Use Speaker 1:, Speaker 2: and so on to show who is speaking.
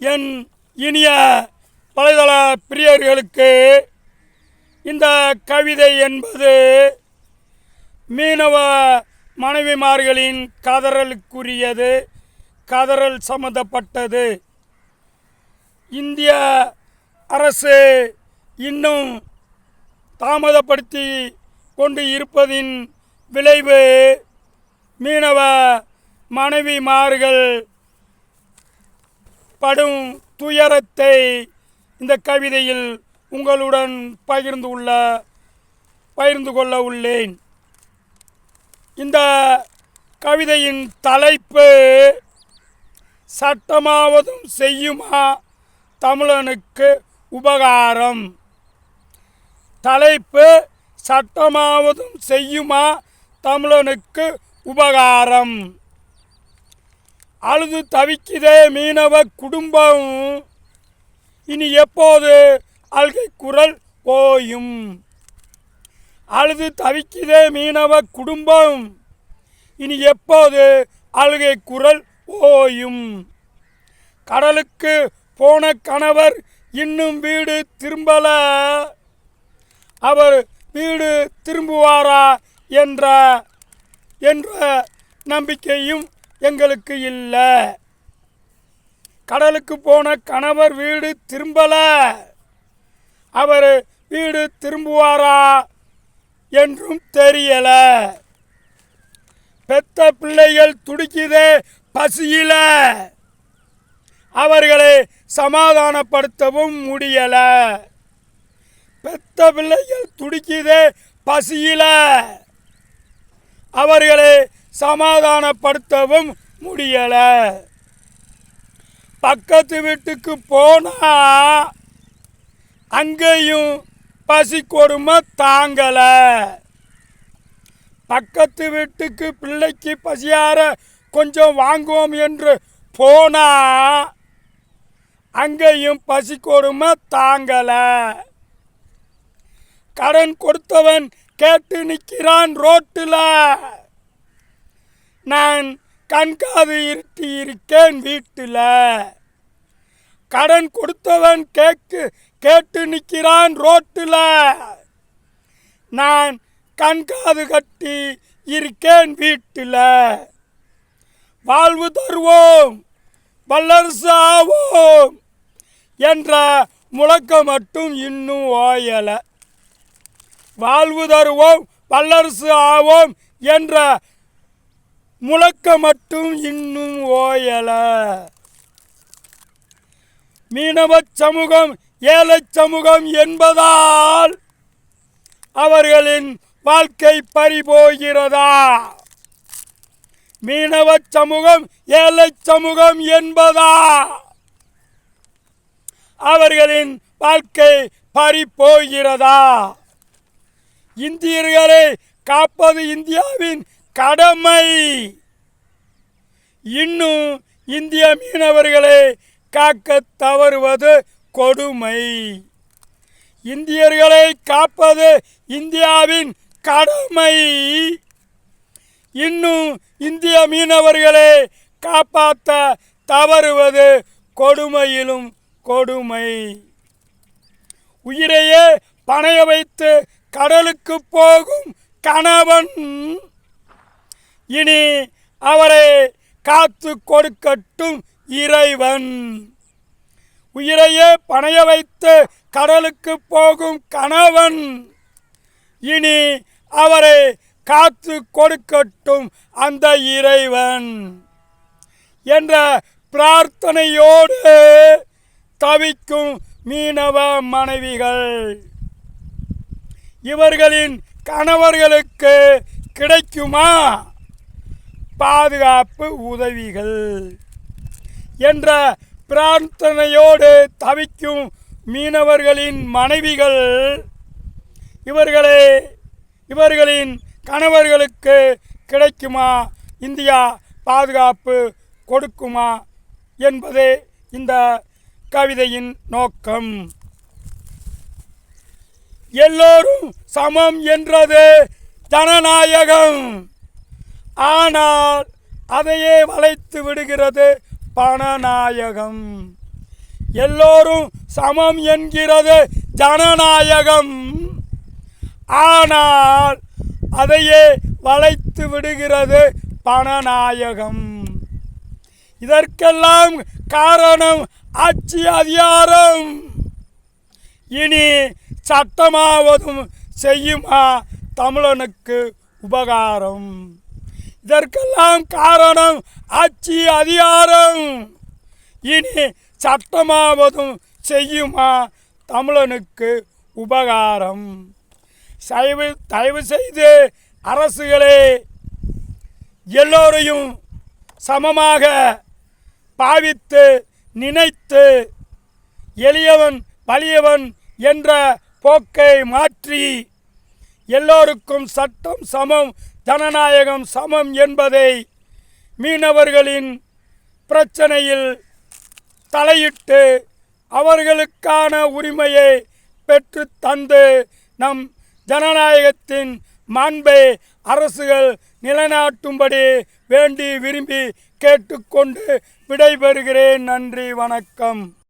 Speaker 1: என் இனிய வலைதள பிரியர்களுக்கு இந்த கவிதை என்பது மீனவ மனைவிமார்களின் கதறலுக்குரியது கதறல் சம்பந்தப்பட்டது. இந்திய அரசு இன்னும் தாமதப்படுத்தி கொண்டு இருப்பதின் விளைவு மீனவ மனைவிமார்கள் படும் துயரத்தை இந்த கவிதையில் உங்களுடன் பகிர்ந்து உள்ள பகிர்ந்து கொள்ள உள்ளேன். இந்த கவிதையின் தலைப்பு சட்டமாவதும் செய்யுமா தமிழனுக்கு உபகாரம்? தலைப்பு சட்டமாவதும் செய்யுமா தமிழனுக்கு உபகாரம்? அழுது தவிக்குதே மீனவ குடும்பம். இனி எப்போது அழுகை குரல் ஓயும்? அழுது தவிக்குதே மீனவ குடும்பம். இனி எப்போது அழுகை குரல் ஓயும்? கடலுக்கு போன கணவர் இன்னும் வீடு திரும்பல. அவர் வீடு திரும்புவாரா என்ற என்ற நம்பிக்கையும் எங்களுக்கு இல்லை. கடலுக்கு போன கணவர் வீடு திரும்பல. அவர் வீடு திரும்புவாரா என்றும் தெரியல. பெத்த பிள்ளைகள் துடிக்குதே பசியில. அவர்களை சமாதானப்படுத்தவும் முடியல. பெத்த பிள்ளைகள் துடிக்குதே பசியில. அவர்களை சமாதானப்படுத்தவும் முடியலை. பக்கத்து வீட்டுக்கு போனா அங்கேயும் பசி கொடுமை தாங்கலை. பக்கத்து வீட்டுக்கு பிள்ளைக்கு பசியார கொஞ்சம் வாங்குவோம் என்று போனா அங்கேயும் பசி கொடுமை தாங்கலை. கடன் கொடுத்தவன் கேட்டு நிற்கிறான் ரோட்டில். நான் கண்காது இருட்டி இருக்கேன் வீட்டில். கடன் கொடுத்தவன் கேக்கு கேட்டு நிற்கிறான் ரோட்டில். நான் கண்காது கட்டி இருக்கேன் வீட்டில். வாழ்வு தருவோம் வல்லரசு ஆவோம் என்ற முழக்கம் மட்டும் இன்னும் ஓயலை. வாழ்வு தருவோம் வல்லரசு ஆவோம் என்ற முழக்க மட்டும் இன்னும் ஓயல. மீனவ சமூகம் ஏழை சமூகம் என்பதால் அவர்களின் வாழ்க்கை பறிபோகிறதா? மீனவ சமூகம் ஏழை சமூகம் என்பதா? அவர்களின் வாழ்க்கை பறிபோகிறதா? இந்தியர்களை காப்பது இந்தியாவின் கடமை. இன்னும் இந்திய மீனவர்களை காக்க தவறுவது கொடுமை. இந்தியர்களை காப்பது இந்தியாவின் கடமை. இன்னும் இந்திய மீனவர்களை காப்பாற்ற தவறுவது கொடுமையிலும் கொடுமை. உயிரையே பணைய வைத்து கடலுக்கு போகும் கணவன் இனி அவரை காத்து கொடுக்கட்டும் இறைவன். உயிரையே பணைய வைத்து கடலுக்கு போகும் கணவன். இனி அவரை காத்து கொடுக்கட்டும் அந்த இறைவன் என்ற பிரார்த்தனையோடு தவிக்கும் மீனவ மனைவிகள். இவர்களின் கணவர்களுக்கு கிடைக்குமா? பாதுகாப்பு உதவிகள் என்ற பிரார்த்தனையோடு தவிக்கும் மீனவர்களின் மனைவிகள் இவர்களே இவர்களின் கணவர்களுக்கு கிடைக்குமா? இந்தியா பாதுகாப்பு கொடுக்குமா? என்பதே இந்த கவிதையின் நோக்கம். எல்லோரும் சமம் என்றது ஜனநாயகம். ஆனால் அதையே வளைத்து விடுகிறது பணநாயகம். எல்லோரும் சமம் என்கிறது ஜனநாயகம். ஆனால் அதையே வளைத்து விடுகிறது பணநாயகம். இதற்கெல்லாம் காரணம் ஆட்சி அதிகாரம். இனி சட்டமாவதும் செய்யுமா தமிழனுக்கு உபகாரம்? இதற்கெல்லாம் காரணம் ஆட்சி அதிகாரம். இனி சட்டமாவதும் செய்யுமா தமிழனுக்கு உபகாரம். தயவு தயவு செய்து அரசுகளே எல்லோரையும் சமமாக பாவித்து நினைத்து எளியவன் வலியவன் என்ற போக்கை மாற்றி எல்லோருக்கும் சட்டம் சமம் ஜனநாயகம் சமம் என்பதை மீனவர்களின் பிரச்சனையில் தலையிட்டு அவர்களுக்கான உரிமையை பெற்று தந்து நம் ஜனநாயகத்தின் மாண்பை அரசுகள் நிலைநாட்டும்படி வேண்டி விரும்பி கேட்டுக்கொண்டு விடைபெறுகிறேன். நன்றி வணக்கம்.